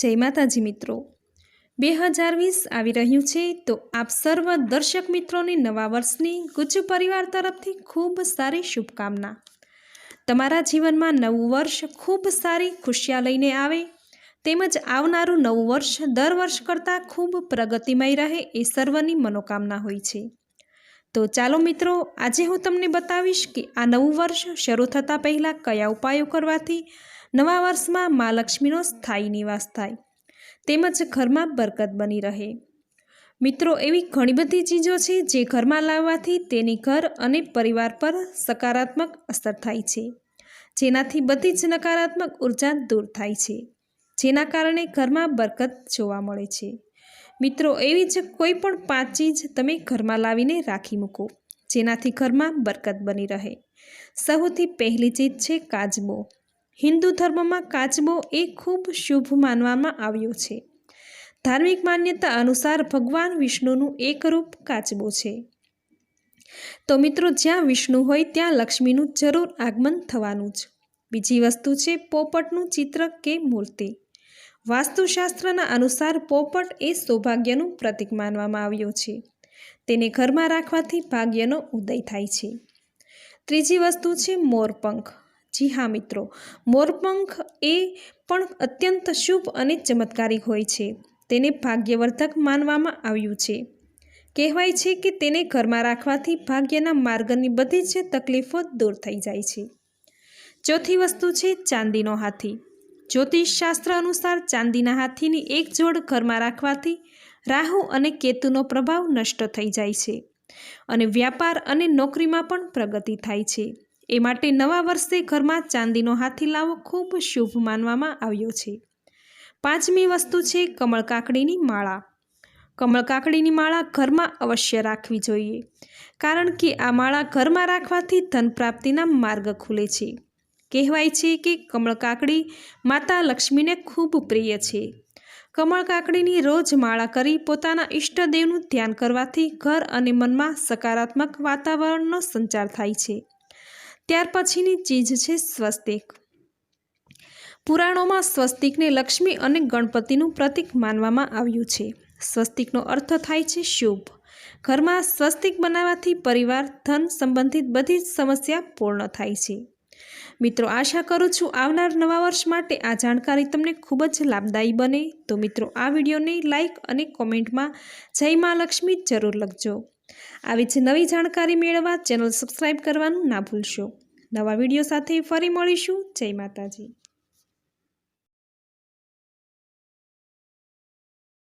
જય માતાજી મિત્રો. બે હજાર વીસ આવી રહ્યું છે તો આપ સર્વ દર્શક મિત્રોને નવા વર્ષની ગુજ્જુ પરિવાર તરફથી ખૂબ સારી શુભકામના. તમારા જીવનમાં નવું વર્ષ ખૂબ સારી ખુશિયા લઈને આવે, તેમજ આવનારું નવું વર્ષ દર વર્ષ કરતાં ખૂબ પ્રગતિમય રહે એ સર્વની મનોકામના હોય છે. તો ચાલો મિત્રો, આજે હું તમને બતાવીશ કે આ નવું વર્ષ શરૂ થતાં પહેલાં કયા ઉપાયો કરવાથી નવા વર્ષમાં મા લક્ષ્મીનો સ્થાયી નિવાસ થાય. તેમજ ઘરમાં બરકત બની રહે. મિત્રો, એવી ઘણી બધી ચીજો છે જે ઘરમાં લાવવાથી તેની ઘર અને પરિવાર પર સકારાત્મક અસર થાય છે. જેનાથી બધી જ નકારાત્મક ઊર્જા દૂર થાય છે. જેના કારણે ઘરમાં બરકત જોવા મળે છે. મિત્રો, એવી જ કોઈ પણ પાંચ ચીજ તમે ઘરમાં લાવીને રાખી મૂકો, જેનાથી ઘરમાં બરકત બની રહે. સૌથી પહેલી ચીજ છે કાચબો હિન્દુ ધર્મમાં કાચબો એ ખૂબ શુભ માનવામાં આવ્યો છે. ધાર્મિક માન્યતા અનુસાર ભગવાન વિષ્ણુનું એક રૂપ કાચબો છે. તો મિત્રો, જ્યાં વિષ્ણુ હોય ત્યાં લક્ષ્મીનું જરૂર આગમન થવાનું જ. બીજી વસ્તુ છે પોપટનું ચિત્ર કે મૂર્તિ. વાસ્તુશાસ્ત્રના અનુસાર પોપટ એ સૌભાગ્યનું પ્રતીક માનવામાં આવ્યો છે. તેને ઘરમાં રાખવાથી ભાગ્યનો ઉદય થાય છે. ત્રીજી વસ્તુ છે મોરપંખ. જી હા, મિત્રો. મોરપંખ એ પણ અત્યંત શુભ અને ચમત્કારિક હોય છે. તેને ભાગ્યવર્ધક માનવામાં આવ્યું છે. કહેવાય છે કે તેને ઘરમાં રાખવાથી ભાગ્યના માર્ગની બધી જ તકલીફો દૂર થઈ જાય છે. ચોથી વસ્તુ છે ચાંદીનો હાથી. જ્યોતિષશાસ્ત્ર અનુસાર ચાંદીના હાથીની એક જોડ ઘરમાં રાખવાથી રાહુ અને કેતુનો પ્રભાવ નષ્ટ થઈ જાય છે અને વ્યાપાર અને નોકરીમાં પણ પ્રગતિ થાય છે. એ માટે નવા વર્ષે ઘરમાં ચાંદીનો હાથી લાવવો ખૂબ શુભ માનવામાં આવ્યો છે. પાંચમી વસ્તુ છે કમળ કાકડીની માળા. કમળ કાકડીની માળા ઘરમાં અવશ્ય રાખવી જોઈએ, કારણ કે આ માળા ઘરમાં રાખવાથી ધન પ્રાપ્તિના માર્ગ ખુલે છે. કહેવાય છે કે કમળ કાકડી માતા લક્ષ્મીને ખૂબ પ્રિય છે. કમળ કાકડીની રોજ માળા કરી પોતાના ઈષ્ટદેવનું ધ્યાન કરવાથી ઘર અને મનમાં સકારાત્મક વાતાવરણનો સંચાર થાય છે. ત્યાર પછીની ચીજ છે સ્વસ્તિક. પુરાણોમાં સ્વસ્તિકને લક્ષ્મી અને ગણપતિનું પ્રતીક માનવામાં આવ્યું છે. સ્વસ્તિકનો અર્થ થાય છે શુભ. ઘરમાં સ્વસ્તિક બનાવવાથી પરિવાર, ધન સંબંધિત બધી જ સમસ્યા પૂર્ણ થાય છે. મિત્રો, આશા કરું છું આવનાર નવા વર્ષ માટે આ જાણકારી તમને ખૂબ જ લાભદાયી બને. તો મિત્રો, આ વિડીયોને લાઇક અને કોમેન્ટમાં જય મા લક્ષ્મી જરૂર લખજો. આવી જ નવી જાણકારી મેળવવા ચેનલ સબસ્ક્રાઈબ કરવાનું ના ભૂલશો. નવા વીડિયો સાથે ફરી મળીશું. જય માતાજી.